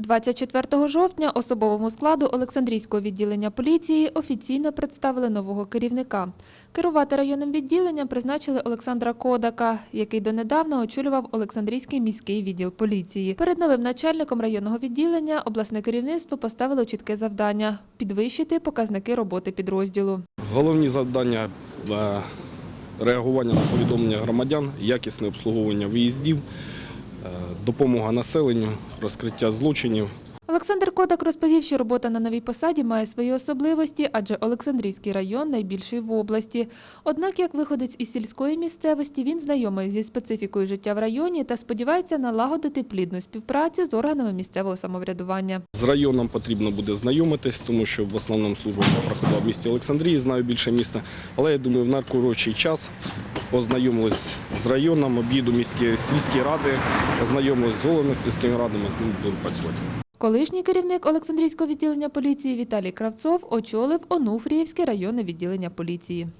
24 жовтня особовому складу Олександрійського відділення поліції офіційно представили нового керівника. Керувати районним відділенням призначили Олександра Кодака, який донедавна очолював Олександрійський міський відділ поліції. Перед новим начальником районного відділення обласне керівництво поставило чітке завдання – підвищити показники роботи підрозділу. Головні завдання е, реагування на повідомлення громадян, якісне обслуговування виїздів, допомога населенню, розкриття злочинів. Олександр Кодак розповів, що робота на новій посаді має свої особливості, адже Олександрійський район найбільший в області. Однак, як виходець із сільської місцевості, він знайомий зі специфікою життя в районі та сподівається налагодити плідну співпрацю з органами місцевого самоврядування. З районом потрібно буде знайомитись, тому що в основному службу я проходила в місті Олександрії, знаю більше місця. Але я думаю, в найкоротший час познайомились з районом, обіду міські сільські ради, ознайомились з головами сільськими радами, ну, буду працювати. Колишній керівник Олександрійського відділення поліції Віталій Кравцов очолив Онуфріївське районне відділення поліції.